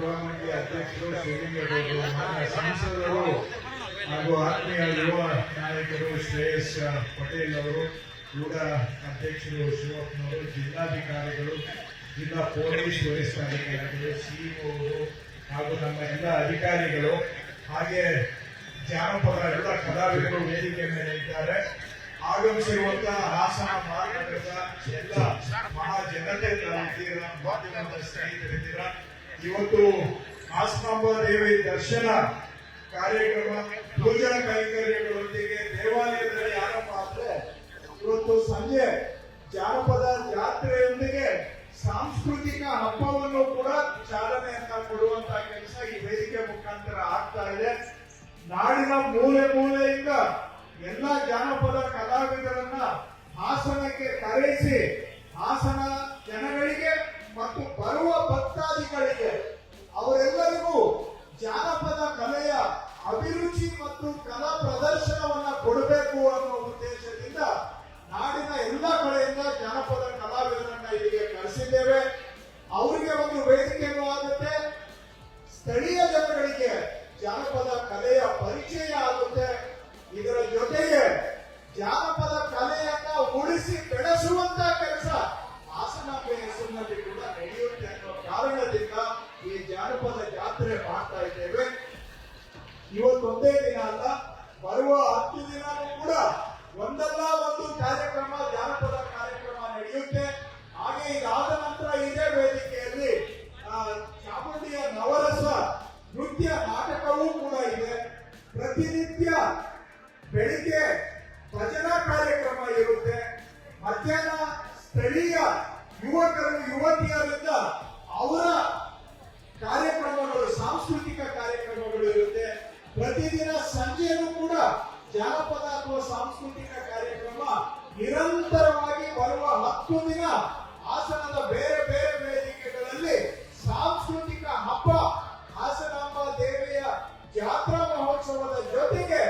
ಗೃಹಮಂಡಳಿ ಅಧ್ಯಕ್ಷರು ಶಿವಲಿಂಗೇಗೌಡರು ಮಾನ್ಯ ಸಂಸದರು ಹಾಗೂ ಆತ್ಮೀಯ ಯುವ ನಾಯಕರು ಶ್ರೇಯಸ್ ಪಟೇಲ್ ಅವರು, ಯುವ ಅಧ್ಯಕ್ಷರು ಶಿವಪ್ಪನವರು ಜಿಲ್ಲಾಧಿಕಾರಿಗಳು, ಜಿಲ್ಲಾ ಪೊಲೀಸ್ ವರಿಷ್ಠಾಧಿಕಾರಿಗಳು ಸಿಇಒ ಅವರು ಹಾಗೂ ನಮ್ಮ ಎಲ್ಲ ಅಧಿಕಾರಿಗಳು, ಹಾಗೆ ಜಾನಪದ ಎಲ್ಲ ಕಲಾವಿದರು ವೇದಿಕೆ ಮೇಲೆ ಇದ್ದಾರೆ. ಆಗಮಿಸಿರುವಂತಹ ಹಾಸನ ಮಾರ್ಗದ ಎಲ್ಲ ಮಹಾಜನತೆ ಸ್ನೇಹಿತರಿದ್ದೀರ? ಇವತ್ತು ಹಾಸನಾಂಬ ದೇವಿ ದರ್ಶನ ಕಾರ್ಯಕ್ರಮ ಪೂಜಾ ಕೈಂಕರ್ಯಗಳೊಂದಿಗೆ ದೇವಾಲಯದಲ್ಲಿ ಆರಂಭ ಆದ್ರೆ ಇವತ್ತು ಸಂಜೆ ಜಾನಪದ ಜಾತ್ರೆಯೊಂದಿಗೆ ಸಾಂಸ್ಕೃತಿಕ ಹಬ್ಬವನ್ನು ಕೂಡ ಚಾಲನೆಯನ್ನ ಕೊಡುವಂತ ಕೆಲಸ ಈ ವೇದಿಕೆ ಮುಖಾಂತರ ಆಗ್ತಾ ಇದೆ. ನಾಡಿನ ಮೂಲೆ ಮೂಲೆಯಿಂದ ಎಲ್ಲ ಜಾನಪದ ಕಲಾವಿದರನ್ನ ಹಾಸನಕ್ಕೆ ಕರೆಸಿ ಹಾಸನ ಜನಗಳಿಗೆ ಪ್ರದರ್ಶನವನ್ನ ಕೊಡಬೇಕು ಅನ್ನೋ ಉದ್ದೇಶದಿಂದ ನಾಡಿನ ಎಲ್ಲ ಕಡೆಯಿಂದ ಜಾನಪದ ಕಲಾವಿದರನ್ನ ಇಲ್ಲಿಗೆ ಕರೆಸಿದ್ದೇವೆ. ಅವರಿಗೆ ಒಂದು ವೇದಿಕೆಯೂ ಆಗುತ್ತೆ. ಸ್ಥಳೀಯ ಜನಗಳಿಗೆ ಜಾನಪದ ಕಲೆಯ ಪರಿಚಯ ಆಗುತ್ತೆ. ಇದರ ಜೊತೆಗೆ ಜಾನಪದ ಕಲೆಯನ್ನ ಉಳಿಸಿ ಬೆಳೆಸುವಂತ ಕೆಲಸ ಹಾಸನ ಹೆಸರಿನಲ್ಲಿ ಕೂಡ ನಡೆಯುತ್ತೆ ಅನ್ನೋ ಕಾರಣದಿಂದ ಈ ಜಾನಪದ ಜಾತ್ರೆ ಮಾಡ್ತಾ ಇದ್ದೇವೆ. ಇವತ್ತೊಂದೇ ದಿನ ಅಲ್ಲ ಬರುವ ಹತ್ತು ದಿನವೂ ಕೂಡ ಒಂದಲ್ಲ ಒಂದು ಕಾರ್ಯಕ್ರಮ, ಜಾನಪದ ಕಾರ್ಯಕ್ರಮ ನಡೆಯುತ್ತೆ. ಹಾಗೆ ಇದಾದ ನಂತರ ಇದೇ ವೇದಿಕೆಯಲ್ಲಿ ಚಾಮುಂಡಿಯ ನವರಸ ನೃತ್ಯ ನಾಟಕವೂ ಕೂಡ ಇದೆ. ಪ್ರತಿನಿತ್ಯ ಬೆಳಿಗ್ಗೆ ಭಜನಾ ಕಾರ್ಯಕ್ರಮ ಇರುತ್ತೆ. ಮಧ್ಯಾಹ್ನ ಸ್ಥಳೀಯ ಯುವಕರು, ಯುವತಿಯರಿಂದ ಅವರ ಕಾರ್ಯಕ್ರಮಗಳು, ಸಾಂಸ್ಕೃತಿಕ ಕಾರ್ಯಕ್ರಮಗಳು ಇರುತ್ತೆ. ಪ್ರತಿದಿನ ಜಾನಪದ ಅಥವಾ ಸಾಂಸ್ಕೃತಿಕ ಕಾರ್ಯಕ್ರಮ ನಿರಂತರವಾಗಿ ಬರುವ ಹತ್ತು ದಿನ ಹಾಸನದ ಬೇರೆ ಬೇರೆ ವೇದಿಕೆಗಳಲ್ಲಿ ಸಾಂಸ್ಕೃತಿಕ ಹಬ್ಬ ಹಾಸನಾಂಬ ದೇವಿಯ ಜಾತ್ರಾ ಮಹೋತ್ಸವದ ಜೊತೆಗೆ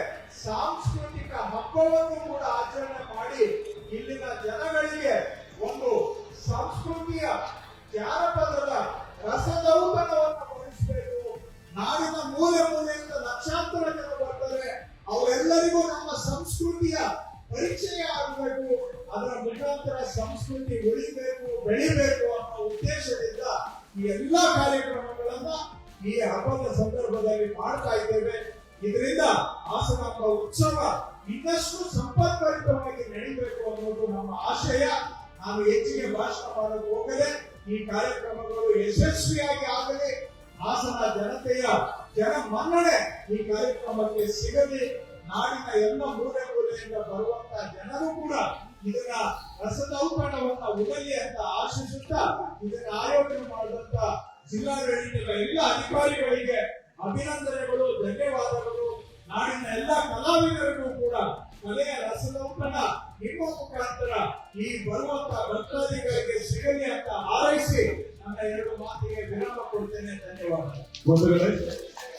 ಸಾಂಸ್ಕೃತಿಕ ಹಬ್ಬವನ್ನು ಕೂಡ ಆಚರಣೆ ಮಾಡಿ ಇಲ್ಲಿನ ಜನಗಳಿಗೆ ಒಂದು ಸಂಸ್ಕೃತಿಯ ಜಾನಪದದ ನಾಡಿನ ಮೂಲೆ ಮೂಲೆಯಿಂದ ಲಕ್ಷಾಂತರ ಜನ ಬರ್ತಾರೆ ಅವರೆಲ್ಲರಿಗೂ ನಮ್ಮ ಸಂಸ್ಕೃತಿಯ ಪರಿಚಯ ಆಗಬೇಕು, ಅದರ ಮುಖಾಂತರ ಸಂಸ್ಕೃತಿ ಉಳಿಬೇಕು, ಬೆಳಿಬೇಕು ಅನ್ನೋ ಉದ್ದೇಶದಿಂದ ಈ ಎಲ್ಲಾ ಕಾರ್ಯಕ್ರಮಗಳನ್ನ ಈ ಹಬ್ಬದ ಸಂದರ್ಭದಲ್ಲಿ ಮಾಡ್ತಾ ಇದ್ದೇವೆ. ಇದರಿಂದ ಹಾಸನಾಂಬ ಉತ್ಸವ ಇನ್ನಷ್ಟು ಸಂಪತ್ಭರಿತವಾಗಿ ನಡೀಬೇಕು ಅನ್ನೋದು ನಮ್ಮ ಆಶಯ. ನಾನು ಹೆಚ್ಚಿಗೆ ಭಾಷಣ ಮಾಡಲು ಹೋಗದೆ ಈ ಕಾರ್ಯಕ್ರಮಗಳು ಯಶಸ್ವಿಯಾಗಿ ಆಗಲಿ ಹಾಸನ ಜನತೆಯ ಜನ ಮನ್ನಣೆ ಈ ಕಾರ್ಯಕ್ರಮಕ್ಕೆ ಸಿಗಲಿ ನಾಡಿನ ಎಲ್ಲ ಮೂಲೆ ಮೂಲೆಯಿಂದ ಬರುವಂತ ಜನರು ಕೂಡ ಇದರ ರಸದೌತಣವನ್ನ ಉಗಲಿ ಅಂತ ಆಶಿಸುತ್ತಾ ಇದನ್ನ ಆಯೋಜನೆ ಮಾಡಿದಂತ ಜಿಲ್ಲಾಡಳಿತದ ಎಲ್ಲ ಅಧಿಕಾರಿಗಳಿಗೆ ಅಭಿನಂದನೆಗಳು, ಧನ್ಯವಾದಗಳು. ನಾಡಿನ ಎಲ್ಲ ಕಲಾವಿದರಿಗೂ ಕೂಡ ಕಲೆಯ ರಸದೌತಣ ನಿಮ್ಮ ಮುಖಾಂತರ ಈ ಬರುವಂತ ಭಕ್ತಾದಿಗಳಿಗೆ ಸಿಗಲಿ ಅಂತ ಹಾರೈಸಿ ನನ್ನ ಎರಡು ಮಾತಿಗೆ ವಿರಾಮ ಕೊಡ್ತೇನೆ. ಧನ್ಯವಾದ